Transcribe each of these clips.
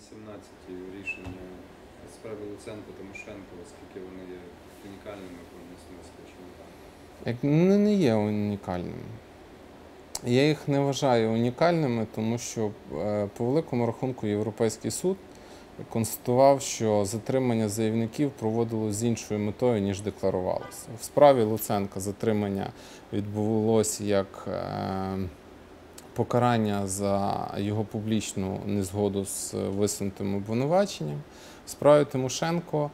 18 рішення в справі Луценко Тимошенко, оскільки вони є унікальними в певному смислі, чи не? Як вони не є унікальними. Я їх не вважаю унікальними, тому що е, по великому рахунку Європейський суд констатував, що затримання заявників проводилось з іншою метою, ніж декларувалося. В справі Луценка затримання відбулося як е, покарання за його публічну незгоду з висунутим обвинуваченням. В справі Тимошенко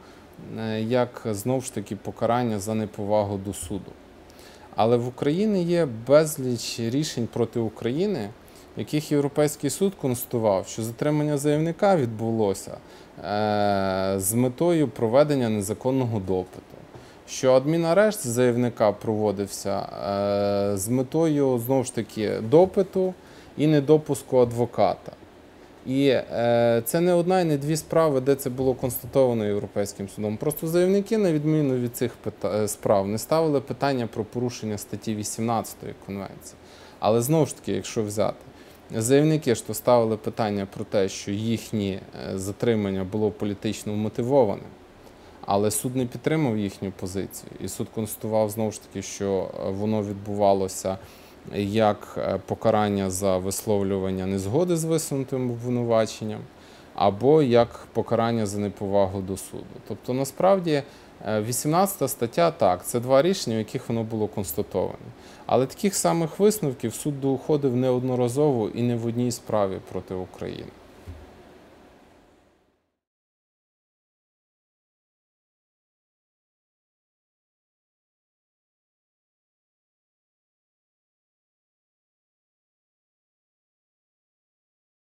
е, як знову ж таки покарання за неповагу до суду. Але в Україні є безліч рішень проти України, в яких Європейський суд констатував, що затримання заявника відбулося е, з метою проведення незаконного допиту, що адмінарешт заявника проводився е, з метою знову ж таки допиту і недопуску адвоката. І е, це не одна і не дві справи, де це було констатовано Європейським судом. Просто заявники, на відміну від цих е, справ, не ставили питання про порушення статті 18 конвенції. Але знову ж таки, якщо взяти, заявники ж ставили питання про те, що їхнє затримання було політично мотивоване. Але суд не підтримав їхню позицію, і суд констатував знову ж таки, що е, воно відбувалося як е, покарання за висловлювання незгоди з висунутим обвинуваченням, або як покарання за неповагу до суду. Тобто, насправді, е, 18 стаття так, це два рішення, в яких воно було констатоване. Але таких самих висновків суд доходив неодноразово і не в одній справі проти України.